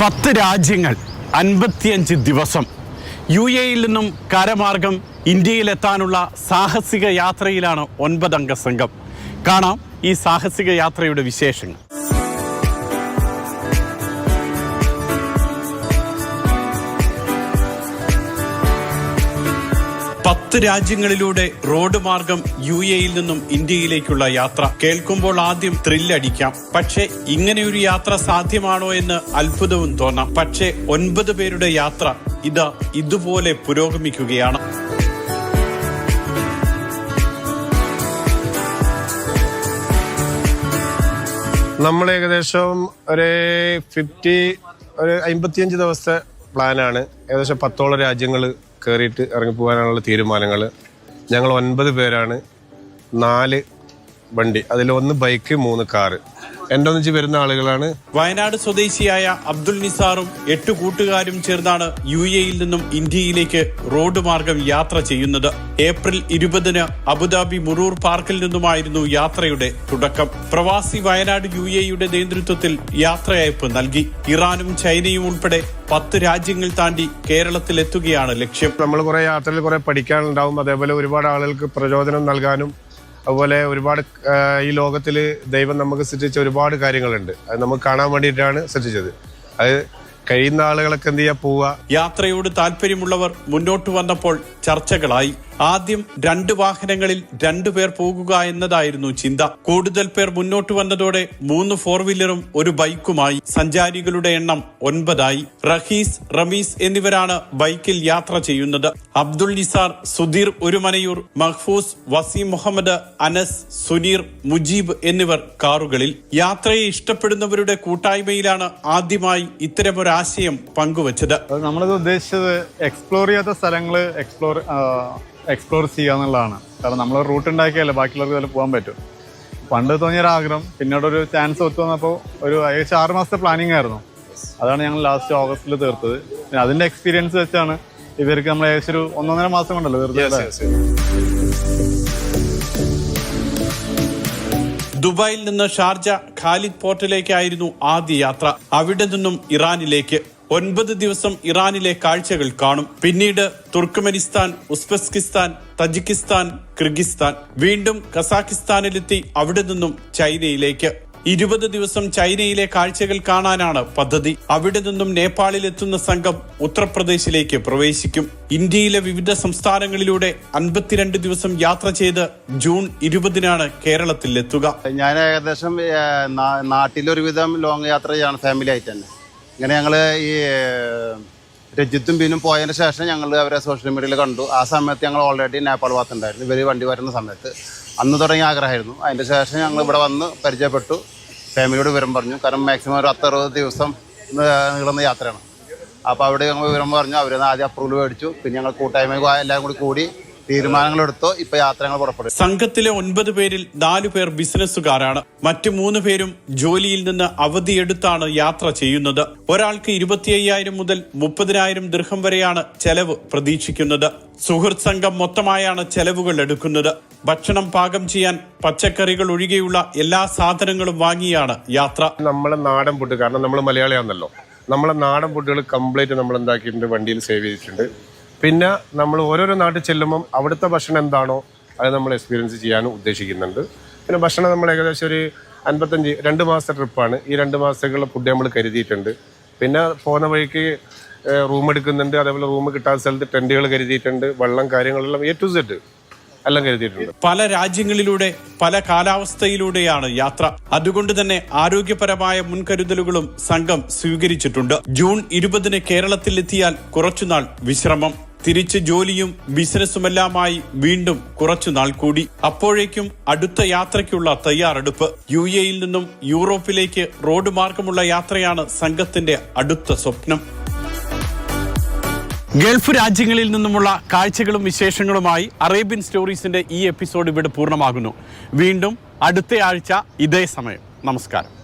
പത്ത് രാജ്യങ്ങൾ അൻപത്തിയഞ്ച് ദിവസം യു എയിൽ നിന്നും കരമാർഗം ഇന്ത്യയിലെത്താനുള്ള സാഹസിക യാത്രയിലാണ് ഒൻപതംഗ സംഘം. കാണാം ഈ സാഹസിക യാത്രയുടെ വിശേഷങ്ങൾ. പത്ത് രാജ്യങ്ങളിലൂടെ റോഡ് മാർഗം യു എയിൽ നിന്നും ഇന്ത്യയിലേക്കുള്ള യാത്ര കേൾക്കുമ്പോൾ ആദ്യം ത്രില്ലടിക്കാം പക്ഷേ ഇങ്ങനെയൊരു യാത്ര സാധ്യമാണോ എന്ന് അത്ഭുതവും തോന്നാം. പക്ഷേ ഒൻപത് പേരുടെ യാത്ര ഇത് ഇതുപോലെ പുരോഗമിക്കുകയാണ്. നമ്മൾ ഏകദേശം ഒരു ഫിഫ്റ്റി ഒരു അമ്പത്തിയഞ്ച് ദിവസത്തെ പ്ലാനാണ് ഏകദേശം പത്തോളം രാജ്യങ്ങൾ കയറിയിട്ട് ഇറങ്ങിപ്പോകാനുള്ള തീരുമാനങ്ങൾ. ഞങ്ങൾ ഒൻപത് പേരാണ് നാല് വണ്ടി. അതിൽ ഒന്ന് ബൈക്ക് മൂന്ന് കാറ് എന്റെ ഒന്നിച്ച് വരുന്ന ആളുകളാണ്? വയനാട് സ്വദേശിയായ അബ്ദുൽ നിസാറും എട്ട് കൂട്ടുകാരും ചേർന്നാണ് യു എയിൽ നിന്നും ഇന്ത്യയിലേക്ക് റോഡ് മാർഗം യാത്ര ചെയ്യുന്നത്. ഏപ്രിൽ ഇരുപതിന് അബുദാബി മുറൂർ പാർക്കിൽ നിന്നുമായിരുന്നു യാത്രയുടെ തുടക്കം. പ്രവാസി വയനാട് യു എയുടെ നേതൃത്വത്തിൽ യാത്രയയപ്പ് നൽകി. ഇറാനും ചൈനയും ഉൾപ്പെടെ പത്ത് രാജ്യങ്ങൾ താണ്ടി കേരളത്തിൽ എത്തുകയാണ് ലക്ഷ്യം. നമ്മൾ കുറെ യാത്രയിൽ കുറെ പഠിക്കാനുണ്ടാവും. അതേപോലെ ഒരുപാട് ആളുകൾക്ക് പ്രചോദനം നൽകാനും അതുപോലെ ഒരുപാട് ഈ ലോകത്തിൽ ദൈവം നമുക്ക് സൃഷ്ടിച്ച ഒരുപാട് കാര്യങ്ങളുണ്ട്. അത് നമുക്ക് കാണാൻ വേണ്ടിയിട്ടാണ് സൃഷ്ടിച്ചത്. അത് കഴിയുന്ന ആളുകളൊക്കെ എന്ത് ചെയ്യാ? പോവുക. യാത്രയോട് താല്പര്യമുള്ളവർ മുന്നോട്ട് വന്നപ്പോൾ ചർച്ചകളായി. ആദ്യം രണ്ട് വാഹനങ്ങളിൽ രണ്ടു പേർ പോകുക എന്നതായിരുന്നു ചിന്ത. കൂടുതൽ പേർ മുന്നോട്ട് വന്നതോടെ മൂന്ന് ഫോർ വീലറും ഒരു ബൈക്കുമായി. സഞ്ചാരികളുടെ എണ്ണം ഒൻപതായി. റഹീസ് റമീസ് എന്നിവരാണ് ബൈക്കിൽ യാത്ര ചെയ്യുന്നത്. അബ്ദുൾ നിസാർ സുധീർ ഒരുമനയൂർ മഹ്ഫൂസ് വസീം മുഹമ്മദ് അനസ് സുനീർ മുജീബ് എന്നിവർ കാറുകളിൽ. യാത്രയെ ഇഷ്ടപ്പെടുന്നവരുടെ കൂട്ടായ്മയിലാണ് ആദ്യമായി ഇത്തരമൊരാശയം പങ്കുവച്ചത്. നമ്മളിത് ഉദ്ദേശിച്ചത് എക്സ്പ്ലോർ ചെയ്യാത്ത സ്ഥലങ്ങൾ എക്സ്പ്ലോർ എക്സ്പ്ലോർ ചെയ്യുക എന്നുള്ളതാണ് കാരണം നമ്മൾ റൂട്ട് ഉണ്ടാക്കിയല്ലേ ബാക്കിയുള്ളവർക്ക് ഇതിൽ പോകാൻ പറ്റും. പണ്ട് തോന്നിയൊരു ആഗ്രഹം പിന്നീട് ഒരു ചാൻസ് ഒത്തു വന്നപ്പോൾ ഒരു ഏകദേശം ആറ് മാസത്തെ പ്ലാനിങ് ആയിരുന്നു. അതാണ് ഞങ്ങൾ ലാസ്റ്റ് ഓഗസ്റ്റിൽ തീർത്തത്. പിന്നെ അതിന്റെ എക്സ്പീരിയൻസ് വെച്ചാണ് ഇവർക്ക് നമ്മൾ ഏകദേശം ഒരു ഒന്നൊന്നര മാസം കൊണ്ടല്ലോ തീർത്തത് ദുബായിൽ നിന്ന് ഷാർജ ഖാലിദ് പോർട്ടിലേക്കായിരുന്നു ആദ്യ യാത്ര. അവിടെ നിന്നും ഇറാനിലേക്ക് ഒൻപത് ദിവസം ഇറാനിലെ കാഴ്ചകൾ കാണും. പിന്നീട് തുർക്ക്മെനിസ്ഥാൻ ഉസ്ബെസ്കിസ്ഥാൻ തജിക്കിസ്ഥാൻ കിർഗിസ്ഥാൻ. വീണ്ടും കസാഖിസ്ഥാനിലെത്തി അവിടെ നിന്നും ചൈനയിലേക്ക്. ഇരുപത് ദിവസം ചൈനയിലെ കാഴ്ചകൾ കാണാനാണ് പദ്ധതി. അവിടെ നിന്നും നേപ്പാളിൽ എത്തുന്ന സംഘം ഉത്തർപ്രദേശിലേക്ക് പ്രവേശിക്കും. ഇന്ത്യയിലെ വിവിധ സംസ്ഥാനങ്ങളിലൂടെ അൻപത്തിരണ്ട് ദിവസം യാത്ര ചെയ്ത് ജൂൺ ഇരുപതിനാണ് കേരളത്തിൽ എത്തുക ഞാൻ ഏകദേശം നാട്ടിലൊരുവിധം ലോങ് യാത്ര ചെയ്യാണ് ഫാമിലി ആയിട്ട് തന്നെ. ഇങ്ങനെ ഞങ്ങൾ ഈ രജിത്തും ബിനും പോയതിന് ശേഷം ഞങ്ങൾ അവരെ സോഷ്യൽ മീഡിയയിൽ കണ്ടു. ആ സമയത്ത് ഞങ്ങൾ ഓൾറെഡി നേപ്പാൾ ഭാഗത്തുണ്ടായിരുന്നു. ഇവർ വണ്ടി വരുന്ന സമയത്ത്. അന്ന് തുടങ്ങിയ ആഗ്രഹമായിരുന്നു. അതിന്റെ ശേഷം ഞങ്ങൾ ഇവിടെ വന്ന് പരിചയപ്പെട്ടു. ഫാമിലിയോട് വിവരം പറഞ്ഞു. കാരണം മാക്സിമം ഒരു പത്തറുപത് ദിവസം നീളുന്ന യാത്രയാണ്. അപ്പോൾ അവിടെ ഞങ്ങൾ വിവരം പറഞ്ഞു. അവരെ ആദ്യം അപ്രൂവൽ മേടിച്ചു. പിന്നെ ഞങ്ങൾ കൂട്ടായ്മ എല്ലാവരും കൂടി കൂടി തീരുമാനങ്ങളെടുത്തു ഇപ്പൊ യാത്രകൾ പുറപ്പെടും. സംഘത്തിലെ ഒൻപത് പേരിൽ നാലു പേർ ബിസിനസ്സുകാരാണ്. മറ്റു മൂന്ന് പേരും ജോലിയിൽ നിന്ന് അവധിയെടുത്താണ് യാത്ര ചെയ്യുന്നത്. ഒരാൾക്ക് ഇരുപത്തി അയ്യായിരം മുതൽ മുപ്പതിനായിരം ദൃഹം വരെയാണ് ചെലവ് പ്രതീക്ഷിക്കുന്നത്. സുഹൃത്ത് സംഘം മൊത്തമായാണ് ചെലവുകൾ എടുക്കുന്നത്. ഭക്ഷണം പാകം ചെയ്യാൻ പച്ചക്കറികൾ ഒഴികെയുള്ള എല്ലാ സാധനങ്ങളും വാങ്ങിയാണ് യാത്ര. നമ്മളെ നാടൻ ഫുഡ് കാരണം നമ്മൾ മലയാളിയാണല്ലോ നമ്മളെ നാടൻ ഫുഡുകൾ കംപ്ലീറ്റ് നമ്മൾ എന്താക്കിയിട്ടുണ്ട് വണ്ടിയിൽ സേവ് ചെയ്തിട്ടുണ്ട്. പിന്നെ നമ്മൾ ഓരോരോ നാട്ടിൽ ചെല്ലുമ്പം അവിടുത്തെ ഭക്ഷണം എന്താണോ അത് നമ്മൾ എക്സ്പീരിയൻസ് ചെയ്യാനും ഉദ്ദേശിക്കുന്നുണ്ട്. പിന്നെ ഭക്ഷണം നമ്മൾ ഏകദേശം ഒരു അൻപത്തഞ്ച് രണ്ട് മാസത്തെ ട്രിപ്പാണ് ഈ രണ്ട് മാസത്തേക്കുള്ള ഫുഡ് നമ്മൾ കരുതിയിട്ടുണ്ട്. പിന്നെ പോകുന്ന വഴിക്ക് റൂം എടുക്കുന്നുണ്ട്. അതേപോലെ റൂം കിട്ടാത്ത സ്ഥലത്ത് ടെന്റുകൾ കരുതിയിട്ടുണ്ട്. വെള്ളം കാര്യങ്ങളെല്ലാം എ ടു സെറ്റ് എല്ലാം കരുതിയിട്ടുണ്ട്. പല രാജ്യങ്ങളിലൂടെ പല കാലാവസ്ഥയിലൂടെയാണ് യാത്ര. അതുകൊണ്ട് തന്നെ ആരോഗ്യപരമായ മുൻകരുതലുകളും സംഘം സ്വീകരിച്ചിട്ടുണ്ട്. ജൂൺ ഇരുപതിന് കേരളത്തിലെത്തിയാൽ കുറച്ചുനാൾ വിശ്രമം. തിരിച്ച് ജോലിയും ബിസിനസ്സുമെല്ലാമായി വീണ്ടും കുറച്ചു നാൾ കൂടി. അപ്പോഴേക്കും അടുത്ത യാത്രയ്ക്കുള്ള തയ്യാറെടുപ്പ്. യു എയിൽ നിന്നും യൂറോപ്പിലേക്ക് റോഡ് മാർഗമുള്ള യാത്രയാണ് സംഘത്തിന്റെ അടുത്ത സ്വപ്നം. ഗൾഫ് രാജ്യങ്ങളിൽ നിന്നുമുള്ള കാഴ്ചകളും വിശേഷങ്ങളുമായി അറേബ്യൻ സ്റ്റോറീസിന്റെ ഈ എപ്പിസോഡ് ഇവിടെ പൂർണമാകുന്നു. വീണ്ടും അടുത്ത ആഴ്ച ഇതേ സമയം. നമസ്കാരം.